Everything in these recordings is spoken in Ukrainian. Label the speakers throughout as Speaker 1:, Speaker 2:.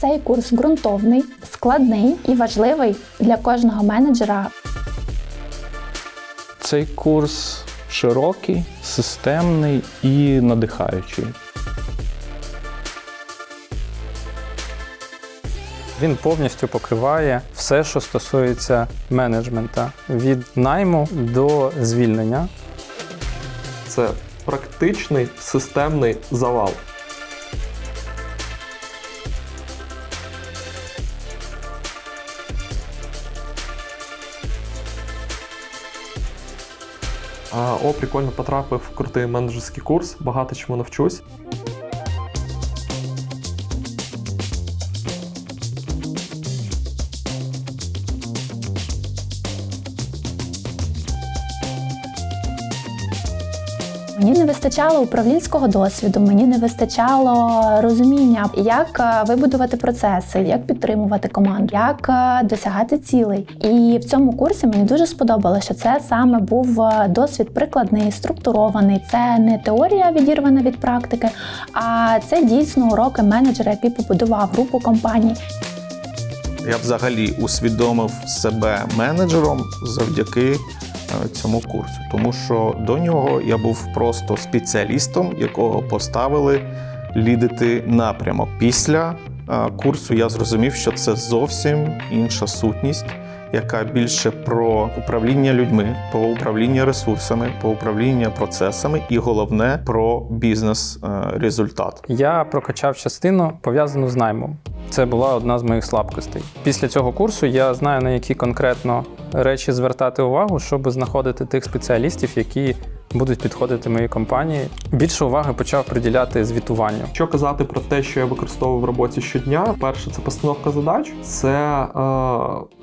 Speaker 1: Цей курс ґрунтовний, складний і важливий для кожного менеджера.
Speaker 2: Цей курс широкий, системний і надихаючий.
Speaker 3: Він повністю покриває все, що стосується менеджмента від найму до звільнення.
Speaker 4: Це практичний системний завал. О, прикольно потрапив в крутий менеджерський курс, багато чому навчусь.
Speaker 1: Мені не вистачало управлінського досвіду, мені не вистачало розуміння, як е, вибудувати процеси, як підтримувати команду, як е, досягати цілей. І в цьому курсі мені дуже сподобалося, що це саме був е, досвід прикладний, структурований. Це не теорія відірвана від практики, а це дійсно уроки менеджера, який побудував групу компаній.
Speaker 5: Я взагалі усвідомив себе менеджером завдяки цьому курсу, тому що до нього я був просто спеціалістом, якого поставили лідити напрямок. Після е, курсу я зрозумів, що це зовсім інша сутність, яка більше про управління людьми, про управління ресурсами, про управління процесами і головне про бізнес-результат.
Speaker 3: Я прокачав частину пов'язану з наймом. Це була одна з моїх слабкостей. Після цього курсу я знаю на які конкретно речі звертати увагу, щоб знаходити тих спеціалістів, які будуть підходити моїй компанії. Більше уваги почав приділяти звітуванню.
Speaker 4: Що казати про те, що я використовую в роботі щодня? Перше, це постановка задач, це е,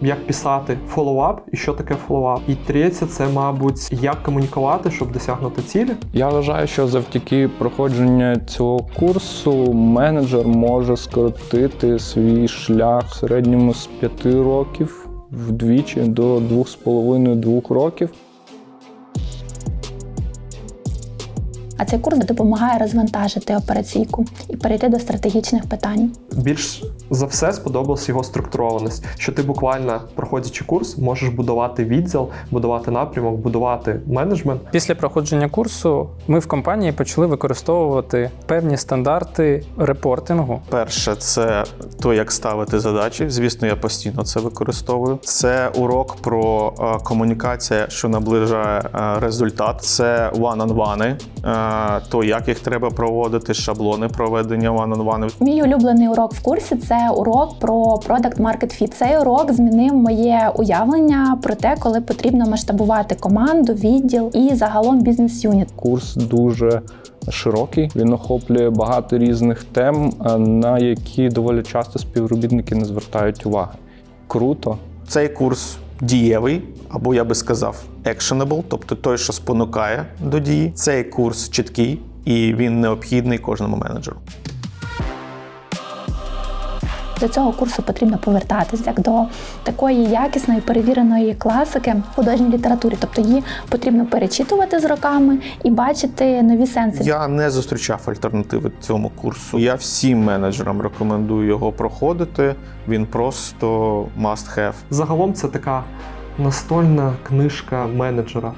Speaker 4: як писати фоллоуап і що таке фоллоуап. І третє, це, мабуть, як комунікувати, щоб досягнути цілі.
Speaker 2: Я вважаю, що завдяки проходженню цього курсу менеджер може скоротити свій шлях в середньому з 5 років вдвічі до 2,5-2 років.
Speaker 1: А цей курс допомагає розвантажити операційку і перейти до стратегічних питань.
Speaker 4: Більш за все сподобалась його структурованість, що ти буквально проходячи курс, можеш будувати відділ, будувати напрямок, будувати менеджмент.
Speaker 3: Після проходження курсу ми в компанії почали використовувати певні стандарти репортингу.
Speaker 5: Перше, це то, як ставити задачі. Звісно, я постійно це використовую. Це урок про е, комунікація, що наближає е, результат. Це one-on-one, е, то як їх треба проводити, шаблони проведення one-on-one.
Speaker 1: Мій улюблений урок в курсі це урок про Product Market Fit. Цей урок змінив моє уявлення про те, коли потрібно масштабувати команду, відділ і загалом бізнес-юніт.
Speaker 2: Курс дуже широкий, він охоплює багато різних тем, е, на які доволі часто співробітники не звертають уваги. Круто,
Speaker 5: Цей курс дієвий, або я би сказав, actionable, тобто той, що спонукає до дії. Цей курс чіткий і він необхідний кожному менеджеру.
Speaker 1: До цього курсу потрібно повертатись як до такої якісної перевіреної класики в художній літературі. Тобто її потрібно перечитувати з роками і бачити нові сенси.
Speaker 5: Я не зустрічав альтернативи цьому курсу. Я всім менеджерам рекомендую його проходити. Він просто must have.
Speaker 4: Загалом це така настольна книжка менеджера.